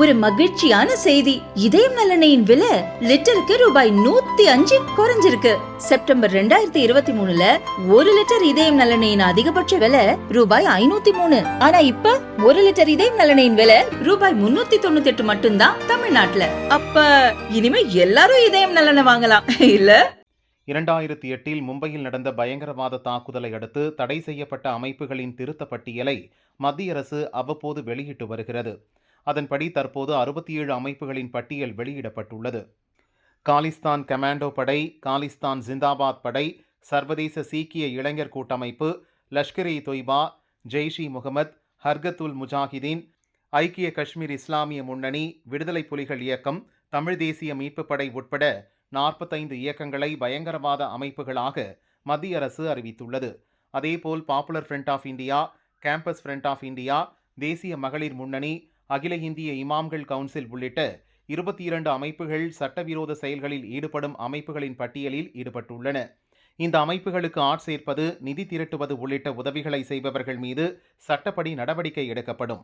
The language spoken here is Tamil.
ஒரு மகிழ்ச்சியான செய்தி. இதயம் நலனையின் விலை லிட்டருக்கு ரூபாய் நூத்தி அஞ்சு குறைஞ்சிருக்கு. செப்டம்பர் ரெண்டாயிரத்தி இருபத்தி மூணுல ஒரு லிட்டர் இதயம் நலனையின் அதிகபட்ச விலை ரூபாய் ஐநூத்தி மூணு. ஆனா இப்ப ஒரு லிட்டர் இதயம் நலனையின் விலை ரூபாய் முன்னூத்தி தொண்ணூத்தி எட்டு மட்டும்தான் தமிழ்நாட்டுல. அப்ப இனிமே எல்லாரும் இதயம் நலனை வாங்கலாம் இல்ல? இரண்டாயிரத்தி எட்டில் மும்பையில் நடந்த பயங்கரவாத தாக்குதலை அடுத்து தடை செய்யப்பட்ட அமைப்புகளின் திருத்த பட்டியலை மத்திய அரசு அவ்வப்போது வெளியிட்டு வருகிறது. அதன்படி தற்போது அறுபத்தி ஏழு அமைப்புகளின் பட்டியல் வெளியிடப்பட்டுள்ளது. காலிஸ்தான் கமாண்டோ படை காலிஸ்தான் ஜிந்தாபாத் படை சர்வதேச சீக்கிய இளைஞர் கூட்டமைப்பு லஷ்கர் இ தொய்பா ஜெய்ஷ் இ முகமது ஹர்கத்துல் முஜாஹிதீன் ஐக்கிய காஷ்மீர் இஸ்லாமிய முன்னணி விடுதலை புலிகள் இயக்கம் தமிழ் தேசிய மீட்புப் படை உட்பட நாற்பத்தைந்து இயக்கங்களை பயங்கரவாத அமைப்புகளாக மத்திய அரசு அறிவித்துள்ளது. அதேபோல் Popular Front of India Campus Front of India தேசிய மகளிர் முன்னணி அகில இந்திய இமாம்கள் கவுன்சில் உள்ளிட்ட இருபத்தி இரண்டு அமைப்புகள் சட்டவிரோத செயல்களில் ஈடுபடும் அமைப்புகளின் பட்டியலில் ஈடுபட்டுள்ளன. இந்த அமைப்புகளுக்கு ஆட்சேர்ப்பது நிதி திரட்டுவது உள்ளிட்ட உதவிகளை செய்பவர்கள் மீது சட்டப்படி நடவடிக்கை எடுக்கப்படும்.